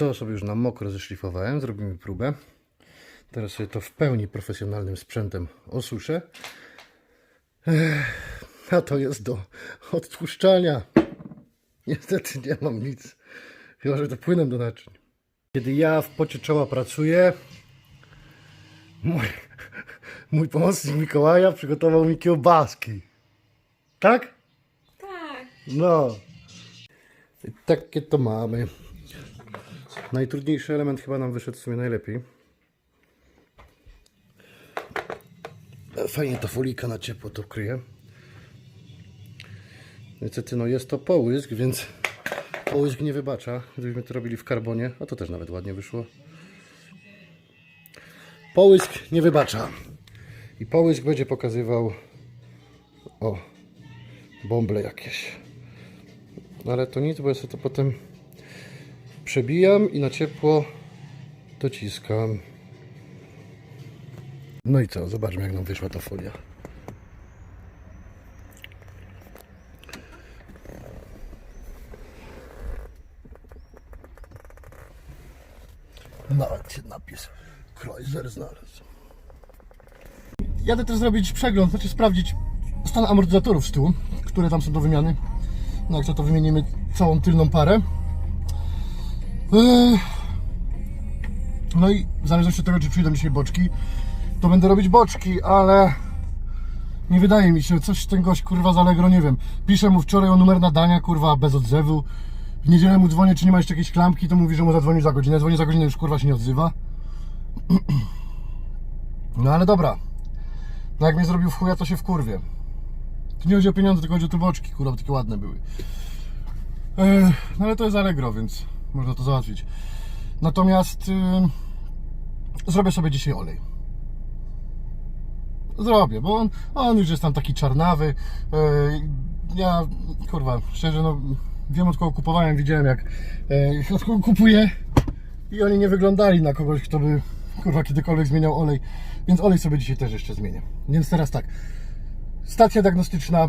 To sobie już na mokro zeszlifowałem, zrobimy próbę. Teraz sobie to w pełni profesjonalnym sprzętem osuszę. Ech, A to jest do odtłuszczania. Niestety nie mam nic. Chyba, że to płynem do naczyń. Kiedy ja w pocie czoła pracuję, mój, mój pomocnik Mikołaja przygotował mi kiełbaski. Tak? Tak. No. I takie to mamy. Najtrudniejszy element chyba nam wyszedł w sumie najlepiej. Fajnie ta folika na ciepło to kryje. Niestety no jest to połysk, więc połysk nie wybacza. Gdybyśmy to robili w karbonie, a to też nawet ładnie wyszło. Połysk nie wybacza. I połysk będzie pokazywał o bąble jakieś. Ale to nic, bo ja sobie to potem przebijam i na ciepło dociskam. No i co? Zobaczmy jak nam wyszła ta folia. Nawet się napis Chrysler znalazł. Jadę też zrobić przegląd, znaczy sprawdzić stan amortyzatorów z tyłu, które tam są do wymiany. No jak to, to wymienimy całą tylną parę. No i w zależności od tego, czy przyjdą dzisiaj boczki, to będę robić boczki, ale nie wydaje mi się, coś ten gość kurwa z Allegro, nie wiem. Piszę mu wczoraj o numer nadania, kurwa, bez odzewu. W niedzielę mu dzwonię, czy nie ma jeszcze jakiejś klamki, to mówi, że mu zadzwonił za godzinę. Dzwoni za godzinę, już kurwa się nie odzywa. No ale dobra. No jak mnie zrobił w chuja, to się wkurwie. Tu nie chodzi o pieniądze, tylko chodzi o te boczki, kurwa, takie ładne były. No ale to jest Allegro, więc można to załatwić. Natomiast y, zrobię sobie dzisiaj olej. Zrobię, bo on, on już jest tam taki czarnawy. Y, ja, kurwa, szczerze, no wiem od kogo kupowałem, widziałem jak y, od kogo kupuję i oni nie wyglądali na kogoś, kto by, kurwa, kiedykolwiek zmieniał olej. Więc olej sobie dzisiaj też jeszcze zmienię. Więc teraz tak, stacja diagnostyczna,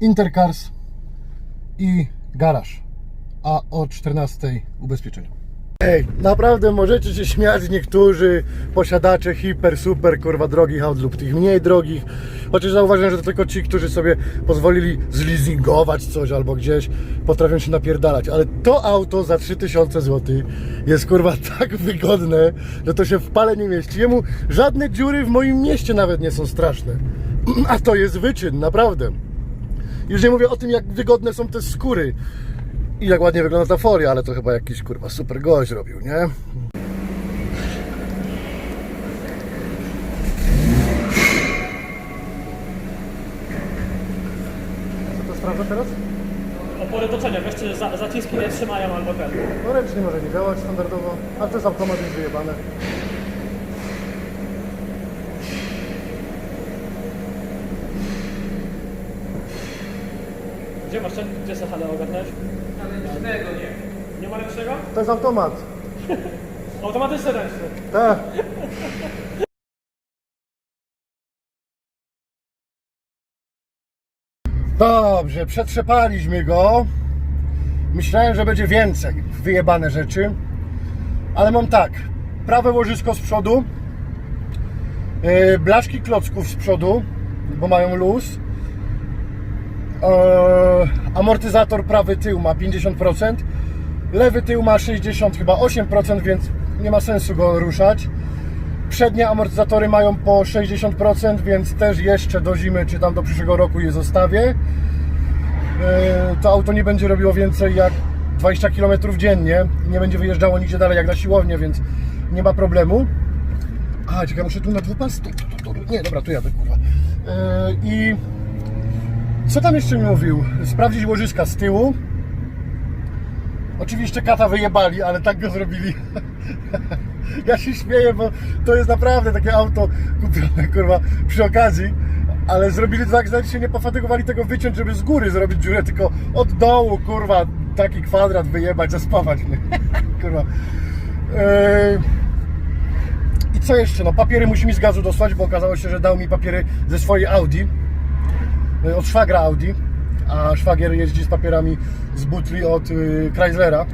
Intercars i garaż. A o 14 ubezpieczenie. Ej, naprawdę możecie się śmiać niektórzy posiadacze hiper, super, kurwa, drogich aut lub tych mniej drogich. Chociaż zauważyłem, że to tylko ci, którzy sobie pozwolili zleasingować coś albo gdzieś potrafią się napierdalać. Ale to auto za 3000 zł jest kurwa tak wygodne, że to się w pale nie mieści. Jemu żadne dziury w moim mieście nawet nie są straszne. A to jest wyczyn, naprawdę. Już nie mówię o tym, jak wygodne są te skóry i jak ładnie wygląda ta folia, ale to chyba jakiś kurwa super gość robił, nie? Co to sprawdza teraz? Opory toczenia, wiesz, czy za, zaciski nie trzymają albo ten. No ręcznie może nie działać standardowo, ale to jest automat jest wyjebane. Gdzie masz ten? Gdzie Sahale ogarnąłeś? Ręcznego nie. Nie ma ręcznego? To jest automat. Automatyczny ręczny. Tak. Dobrze, przetrzepaliśmy go. Myślałem, że będzie więcej wyjebane rzeczy. Ale mam tak. Prawe łożysko z przodu. Yy, blaszki klocków z przodu, bo mają luz. Yy, amortyzator prawy tył ma 50%. Lewy tył ma 60 chyba 8%, więc nie ma sensu go ruszać. Przednie amortyzatory mają po 60%, więc też jeszcze do zimy czy tam do przyszłego roku je zostawię. Yy, To auto nie będzie robiło więcej jak 20 km dziennie. Nie będzie wyjeżdżało nigdzie dalej jak na siłownię, więc nie ma problemu. A, czekaj, muszę tu na dwupas. Tu, tu, tu. Nie, dobra, tu jadę, kurwa. Yy, I co tam jeszcze mi mówił? Sprawdzić łożyska z tyłu. Oczywiście kata wyjebali, ale tak go zrobili. ja się śmieję, bo to jest naprawdę takie auto kupione, kurwa, przy okazji. Ale zrobili to tak, że się nie pofatygowali tego wyciąć, żeby z góry zrobić dziurę, tylko od dołu, kurwa, taki kwadrat wyjebać, zaspawać kurwa. Yy... I co jeszcze? No papiery musi mi z gazu dostać, bo okazało się, że dał mi papiery ze swojej Audi. Yy, Od szwagra Audi. A szwagier jeździ z papierami z butli od yy, Chryslera.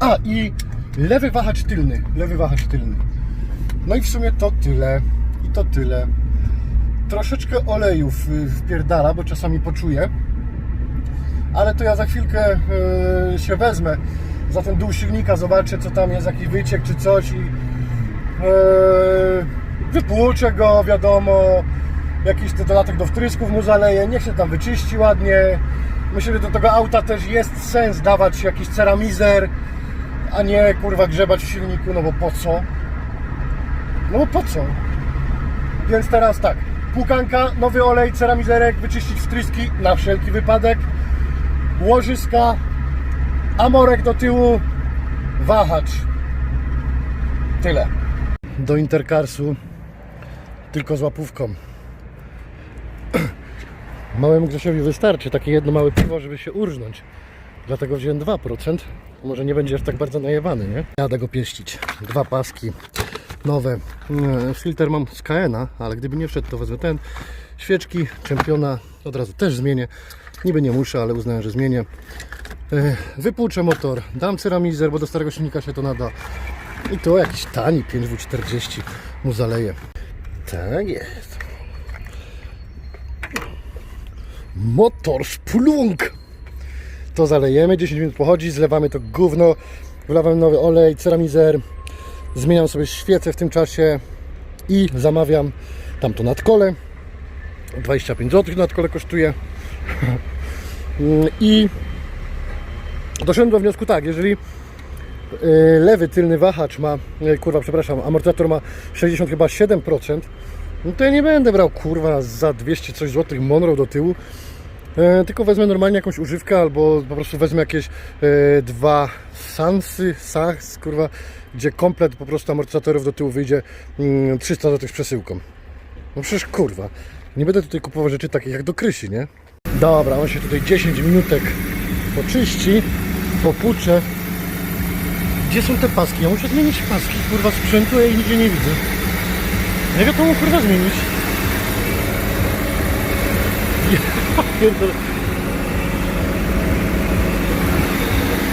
A i lewy wahacz tylny. Lewy wahacz tylny. No i w sumie to tyle. I to tyle. Troszeczkę olejów y, wpierdala, bo czasami poczuję. Ale to ja za chwilkę y, się wezmę za ten dół silnika, zobaczę co tam jest, jakiś wyciek czy coś i wypłuczę go, wiadomo. Jakiś dodatek do wtrysków mu zaleję, niech się tam wyczyści ładnie. Myślę, że do tego auta też jest sens dawać jakiś ceramizer, a nie kurwa grzebać w silniku, no bo po co? No bo po co? Więc teraz tak, płukanka, nowy olej, ceramizerek, wyczyścić wtryski na wszelki wypadek, łożyska, amorek do tyłu, wahacz. Tyle. Do Intercarsu tylko z łapówką. Małemu Grzesiowi wystarczy takie jedno małe piwo, żeby się urżnąć. Dlatego wziąłem 2%. Może nie będzie aż tak bardzo najewany, nie? Jadę go pieścić. Dwa paski nowe. Mm, Filtr mam z KN-a, ale gdyby nie wszedł, to wezmę ten. Świeczki czempiona od razu też zmienię. Niby nie muszę, ale uznałem, że zmienię. E, Wypłuczę motor, dam ceramizer, bo do starego silnika się to nada. I to jakiś tani 5W40 mu zaleję. Tak jest. Motor szplunk. To zalejemy, 10 minut pochodzi, zlewamy to gówno, wlewamy nowy olej, ceramizer, zmieniam sobie świecę w tym czasie i zamawiam tamto nadkole. 25 zł nadkole kosztuje. I doszedłem do wniosku tak, jeżeli lewy tylny wahacz ma, y, kurwa przepraszam, amortyzator ma 60 chyba 7%, no to ja nie będę brał kurwa za 200 coś złotych Monroe do tyłu, e, tylko wezmę normalnie jakąś używkę albo po prostu wezmę jakieś e, dwa Sansy, Sachs, kurwa, gdzie komplet po prostu amortyzatorów do tyłu wyjdzie mm, 300 zł z przesyłką. No przecież kurwa, nie będę tutaj kupował rzeczy takich jak do Krysi, nie? Dobra, on się tutaj 10 minutek poczyści, popłucze. Gdzie są te paski? Ja muszę zmienić paski, kurwa, sprzętu, ja ich nigdzie nie widzę. Jak ja to mam, kurwa, zmienić?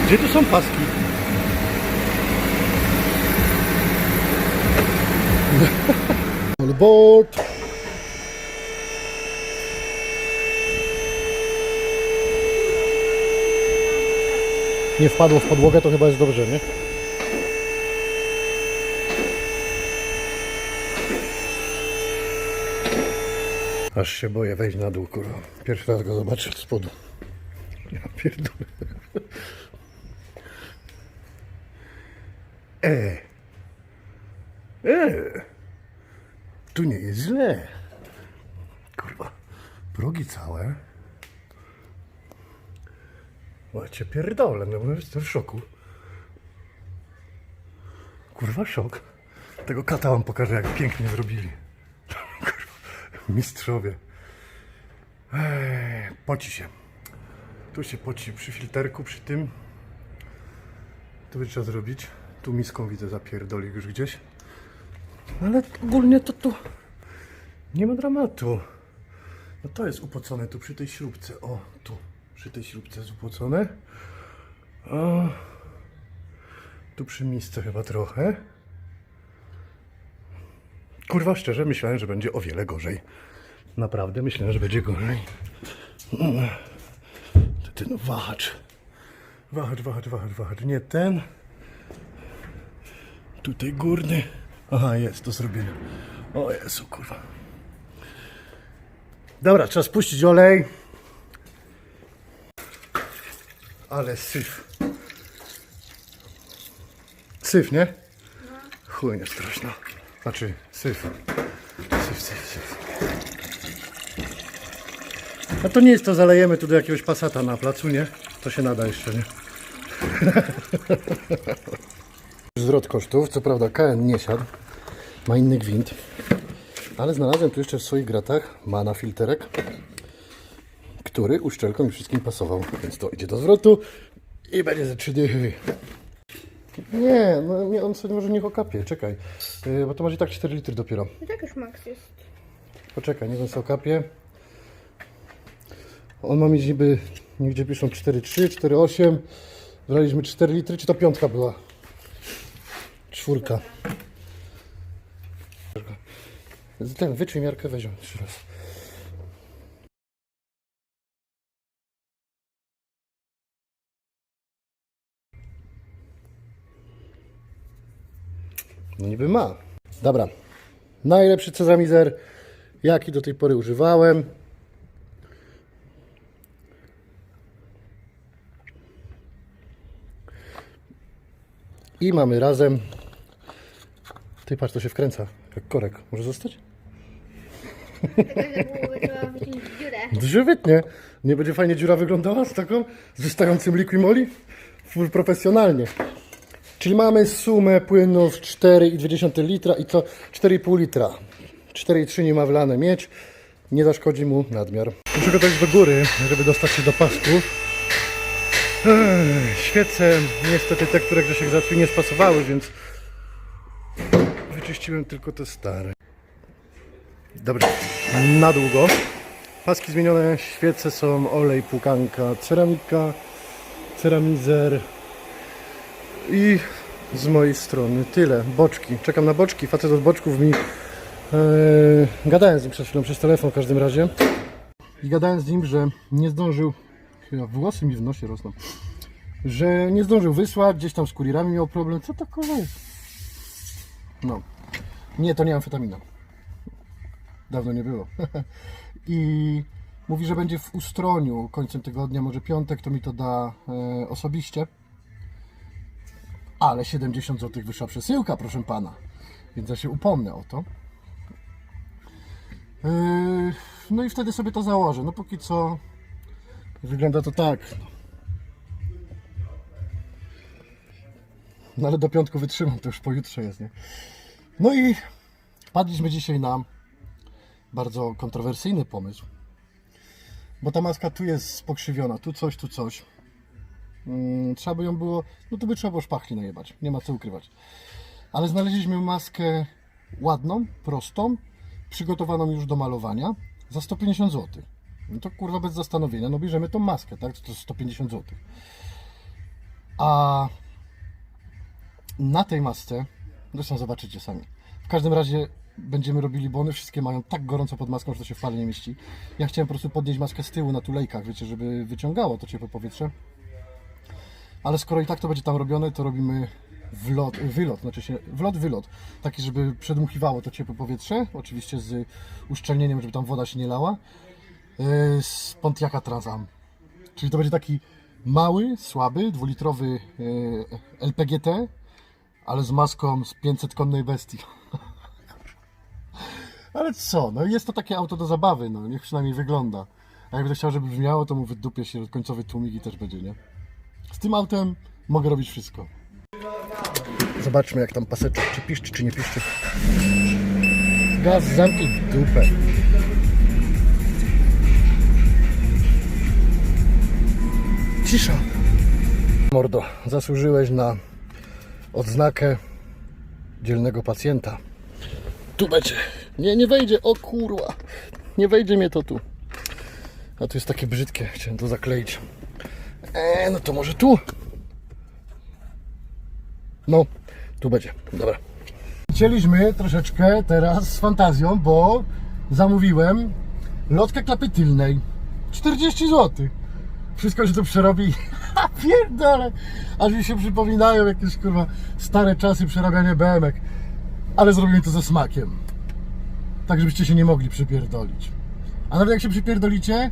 Gdzie tu są paski? All aboard! Nie wpadło w podłogę, to chyba jest dobrze, nie? Aż się boję wejść na dół, kurwa. Pierwszy raz go zobaczę od spodu. Ja pierdolę. E. E. Tu nie jest źle. Kurwa. Progi całe. Cię pierdolę, no bo jestem w szoku. Kurwa szok. Tego kata wam pokażę, jak pięknie zrobili. Mistrzowie. Poci się. Tu się poci przy filterku, przy tym. To by trzeba zrobić. Tu miską widzę zapierdoli już gdzieś. Ale ogólnie to tu nie ma dramatu. No to jest upocone tu przy tej śrubce. O, tu. Przy tej śrubce jest upocone. O. Tu przy misce chyba trochę. Kurwa, szczerze myślałem, że będzie o wiele gorzej. Naprawdę myślałem, że będzie gorzej. Mm. To ten wahacz. Wahacz, wahacz, wahacz, wahacz. Nie ten. Tutaj górny. Aha, jest do zrobienia. O Jezu, kurwa. Dobra, trzeba spuścić olej. Ale syf. Syf, nie? Chuj, nie straszno. Znaczy, syf. Syf, syf, syf. A to nie jest to, zalejemy tu do jakiegoś pasata na placu, nie? To się nada jeszcze, nie? Zwrot kosztów, co prawda KN nie siadł, ma inny gwint, ale znalazłem tu jeszcze w swoich gratach mana filterek, który uszczelką i wszystkim pasował, więc to idzie do zwrotu i będzie ze trzy dychy. Nie, no nie, on sobie może niech okapie, czekaj, yy, bo to masz i tak 4 litry dopiero. I tak już max jest. Poczekaj, niech on sobie okapie. On ma mieć niby, nigdzie piszą 4,3, 4,8. Wlaliśmy 4 litry, czy to piątka była? Czwórka. Ten, wyczuj miarkę, weź jeszcze raz. No niby ma. Dobra. Najlepszy cezamizer, jaki do tej pory używałem. I mamy razem. Ty patrz, to się wkręca. Jak korek. Może zostać? Świetnie. Nie będzie fajnie dziura wyglądała z taką, z wystającym liquimoli? Full profesjonalnie. Czyli mamy sumę płynów 4,2 litra i to 4,5 litra. 4,3 nie ma wlane mieć. Nie zaszkodzi mu nadmiar. Muszę go dać do góry, żeby dostać się do pasków. Świece, niestety te, które Grzesiek załatwił, nie spasowały, więc wyczyściłem tylko te stare. Dobrze, na długo. Paski zmienione, świece są olej, płukanka, ceramika, ceramizer i z mojej strony tyle. Boczki, czekam na boczki, facet od boczków mi e, gadałem z nim przed chwilą przez telefon w każdym razie i gadałem z nim, że nie zdążył, chyba włosy mi w nosie rosną, że nie zdążył wysłać, gdzieś tam z kurierami miał problem, co to kurwa jest? No, nie, to nie amfetamina. Dawno nie było. I mówi, że będzie w Ustroniu końcem tygodnia, może piątek, to mi to da e, osobiście. Ale 70 zł wyszła przesyłka, proszę pana. Więc ja się upomnę o to. E, no i wtedy sobie to założę. No póki co wygląda to tak. No ale do piątku wytrzymam, to już pojutrze jest, nie? No i wpadliśmy dzisiaj na bardzo kontrowersyjny pomysł. Bo ta maska tu jest pokrzywiona, tu coś, tu coś. Mm, trzeba by ją było, no to by trzeba było szpachli najebać, nie ma co ukrywać. Ale znaleźliśmy maskę ładną, prostą, przygotowaną już do malowania za 150 zł. No to kurwa bez zastanowienia, no bierzemy tą maskę, tak? To jest 150 zł. A na tej masce, zresztą zobaczycie sami. W każdym razie będziemy robili, bo one wszystkie mają tak gorąco pod maską, że to się w pale nie mieści. Ja chciałem po prostu podnieść maskę z tyłu na tulejkach, wiecie, żeby wyciągało to ciepłe powietrze. Ale skoro i tak to będzie tam robione, to robimy wlot, wylot, znaczy się wlot, wylot. Taki, żeby przedmuchiwało to ciepłe powietrze, oczywiście z uszczelnieniem, żeby tam woda się nie lała. Yy, Z Pontiaca Transam. Czyli to będzie taki mały, słaby, dwulitrowy yy, LPGT, ale z maską z 500 konnej bestii. Ale co, no jest to takie auto do zabawy, no niech przynajmniej wygląda. A jakby chciał, żeby brzmiało, to mu wydupię się końcowy tłumik i też będzie, nie? Tym autem mogę robić wszystko. Zobaczmy jak tam paseczek, czy piszczy, czy nie piszczy. Gaz, zamknij dupę. Cisza. Mordo, zasłużyłeś na odznakę dzielnego pacjenta. Tu będzie. Nie, nie wejdzie. O kurwa. Nie wejdzie mnie to tu. A tu jest takie brzydkie. Chciałem to zakleić. Eee, no to może tu. No, tu będzie. Dobra. Chcieliśmy troszeczkę teraz z fantazją, bo zamówiłem lotkę klapy tylnej. 40 zł. Wszystko się tu przerobi. Ha, pierdolę. Aż mi się przypominają jakieś kurwa stare czasy przerabiania BMek. Ale zrobimy to ze smakiem. Tak, żebyście się nie mogli przypierdolić. A nawet jak się przypierdolicie,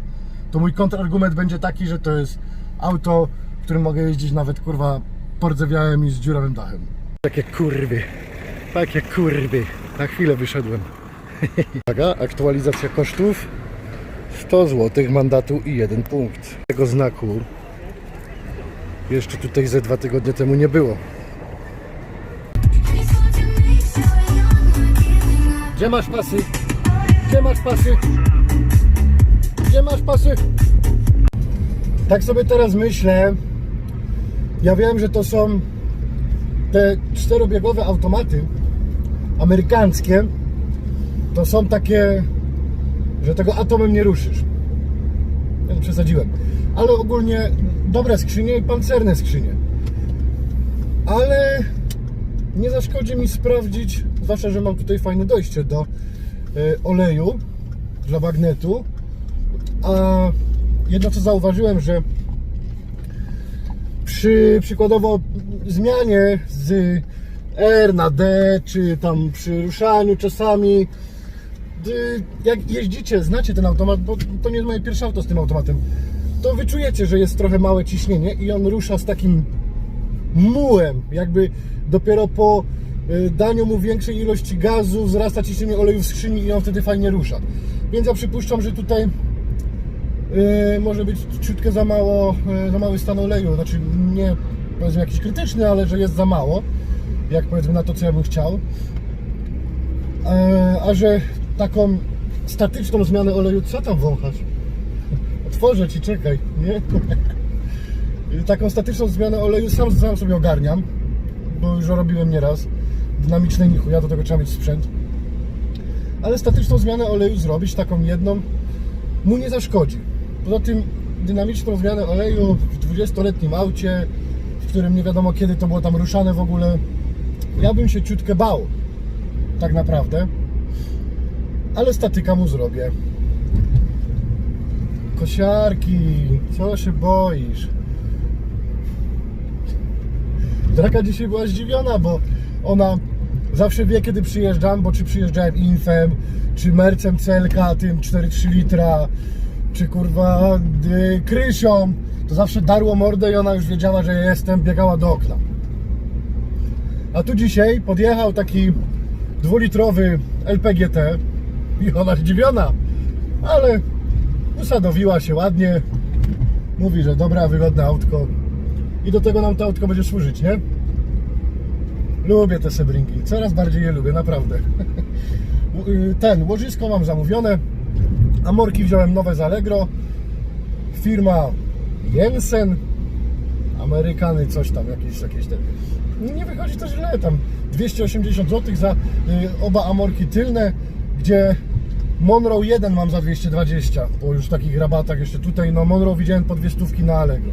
to mój kontrargument będzie taki, że to jest auto, w którym mogę jeździć nawet kurwa pordzewiałem i z dziurawym dachem. Takie kurwy. Takie kurwy. Na chwilę wyszedłem. Uwaga, aktualizacja kosztów. 100 zł mandatu i jeden punkt. Tego znaku jeszcze tutaj ze dwa tygodnie temu nie było. Gdzie masz pasy? Gdzie masz pasy? Gdzie masz pasy? Tak sobie teraz myślę. Ja wiem, że to są te czterobiegowe automaty amerykańskie. To są takie, że tego atomem nie ruszysz. przesadziłem. Ale ogólnie dobre skrzynie i pancerne skrzynie. Ale nie zaszkodzi mi sprawdzić, zwłaszcza, że mam tutaj fajne dojście do e, oleju dla bagnetu. A jedno co zauważyłem, że przy przykładowo zmianie z R na D, czy tam przy ruszaniu czasami, gdy- jak jeździcie, znacie ten automat, bo to nie jest moje pierwsze auto z tym automatem, to wyczujecie, że jest trochę małe ciśnienie i on rusza z takim mułem, jakby dopiero po y, daniu mu większej ilości gazu wzrasta ciśnienie oleju w skrzyni i on wtedy fajnie rusza. Więc ja przypuszczam, że tutaj y, może być ciutkę za mało, y, za mały stan oleju, znaczy nie powiedzmy jakiś krytyczny, ale że jest za mało, jak powiedzmy na to, co ja bym chciał. E, a że taką statyczną zmianę oleju, co tam wąchasz? Otworzę ci, czekaj, nie? Taką statyczną zmianę oleju sam, sam sobie ogarniam, bo już robiłem nieraz. Dynamicznej nichu, ja do tego trzeba mieć sprzęt. Ale statyczną zmianę oleju zrobić, taką jedną, mu nie zaszkodzi. Poza tym dynamiczną zmianę oleju w 20-letnim aucie, w którym nie wiadomo kiedy to było tam ruszane w ogóle, ja bym się ciutkę bał. Tak naprawdę. Ale statyka mu zrobię. Kosiarki, co się boisz? Draka dzisiaj była zdziwiona, bo ona zawsze wie, kiedy przyjeżdżam, bo czy przyjeżdżałem Infem, czy Mercem CLK, tym 4,3 litra, czy kurwa y, Krysią, to zawsze darło mordę i ona już wiedziała, że jestem, biegała do okna. A tu dzisiaj podjechał taki dwulitrowy LPGT i ona zdziwiona, ale usadowiła się ładnie. Mówi, że dobra, wygodne autko. I do tego nam to autko będzie służyć, nie? Lubię te Sebringi, coraz bardziej je lubię, naprawdę. Ten, łożysko mam zamówione. Amorki wziąłem nowe z Allegro. Firma Jensen. Amerykany, coś tam, jakieś, jakieś te. Nie wychodzi to źle, tam 280 zł za y, oba Amorki tylne, gdzie Monroe 1 mam za 220, po już takich rabatach jeszcze tutaj, no Monroe widziałem po dwie stówki na Allegro.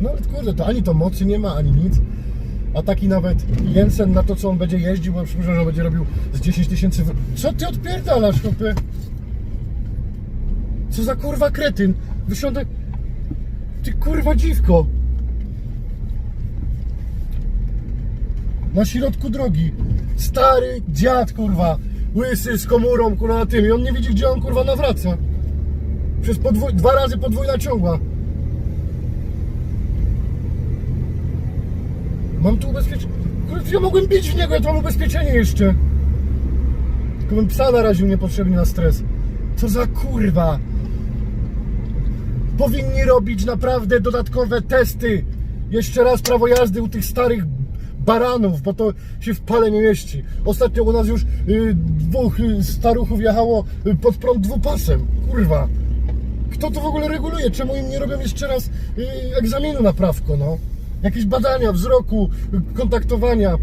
No ale kurde, to ani to mocy nie ma, ani nic. A taki nawet Jensen na to, co on będzie jeździł, bo przypuszczam, że on będzie robił z 10 tysięcy... Co ty odpierdalasz, chłopie? Co za kurwa kretyn? Wysiądę... Ty kurwa dziwko! Na środku drogi. Stary dziad, kurwa. Łysy z komórą, kurwa, na tym. I on nie widzi, gdzie on, kurwa, nawraca. Przez podwój... dwa razy podwójna ciągła. Mam tu ubezpieczenie. Ja mogłem bić w niego, ja tu mam ubezpieczenie jeszcze. Tylko bym psa naraził niepotrzebnie na stres. Co za kurwa. Powinni robić naprawdę dodatkowe testy. Jeszcze raz prawo jazdy u tych starych baranów, bo to się w pale nie mieści. Ostatnio u nas już y, dwóch y, staruchów jechało y, pod prąd dwupasem. Kurwa. Kto to w ogóle reguluje? Czemu im nie robią jeszcze raz y, egzaminu na prawko, no? Jakieś badania wzroku, kontaktowania.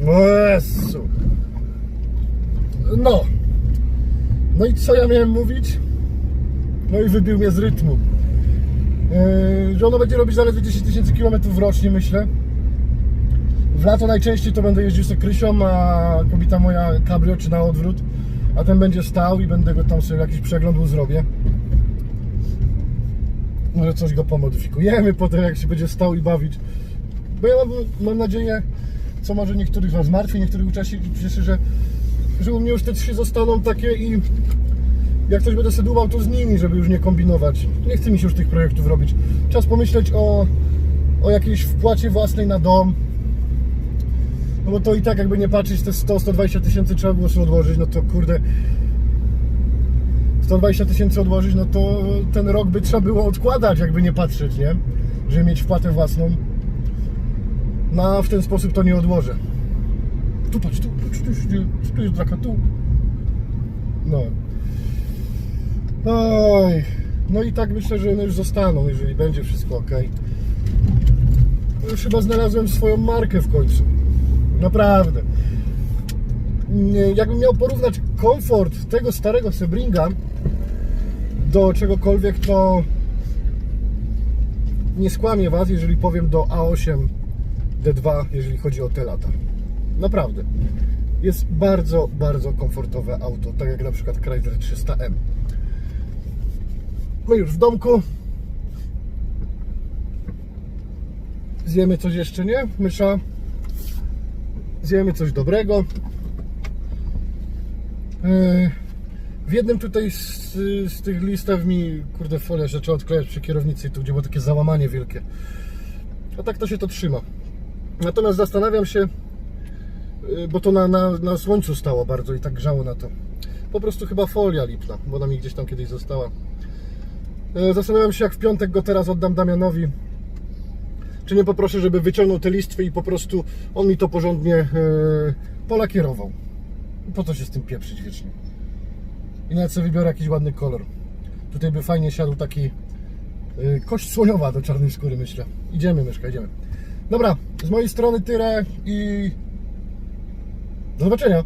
Jezu. No. No i co ja miałem mówić? No i wybił mnie z rytmu. Yy, że ono będzie robić zaledwie 10 tysięcy kilometrów rocznie, myślę. W lato najczęściej to będę jeździł z Krysią, a kobieta moja cabrio czy na odwrót. A ten będzie stał i będę go tam sobie jakiś przegląd mu zrobię. Może coś go pomodyfikujemy potem, jak się będzie stał i bawić. Bo ja mam, mam nadzieję, co może niektórych Was martwi, niektórych uczeszy, cieszy, że, że u mnie już te trzy zostaną takie i jak coś będę sobie to z nimi, żeby już nie kombinować. Nie chce mi się już tych projektów robić. Czas pomyśleć o, o jakiejś wpłacie własnej na dom. No bo to i tak jakby nie patrzeć, te 100-120 tysięcy trzeba było sobie odłożyć, no to kurde 120 tysięcy odłożyć, no to ten rok by trzeba było odkładać, jakby nie patrzeć, nie? Żeby mieć wpłatę własną. No a w ten sposób to nie odłożę. Tu patrz, tu, tu, tu, tu, tu jest draka, tu. No. Oj. No i tak myślę, że one już zostaną, jeżeli będzie wszystko ok. Już chyba znalazłem swoją markę w końcu. Naprawdę. Jakbym miał porównać komfort tego starego Sebringa do czegokolwiek, to nie skłamię Was, jeżeli powiem do A8 D2, jeżeli chodzi o te lata. Naprawdę. Jest bardzo, bardzo komfortowe auto, tak jak na przykład Chrysler 300M. My już w domku. Zjemy coś jeszcze, nie? Mysza. Zjemy coś dobrego. Yy, W jednym tutaj z, z tych listew mi, kurde, folia trzeba odklejać przy kierownicy, tu gdzie było takie załamanie wielkie. A tak to się to trzyma. Natomiast zastanawiam się, yy, bo to na, na, na słońcu stało bardzo i tak grzało na to. Po prostu chyba folia lipna, bo ona mi gdzieś tam kiedyś została. Yy, Zastanawiam się, jak w piątek go teraz oddam Damianowi. Czy nie poproszę, żeby wyciągnął te listwy i po prostu on mi to porządnie polakierował. Po co się z tym pieprzyć wiecznie? I nawet sobie wybiorę jakiś ładny kolor. Tutaj by fajnie siadł taki yy, kość słoniowa do czarnej skóry, myślę. Idziemy, myszka, idziemy. Dobra, z mojej strony tyle i do zobaczenia.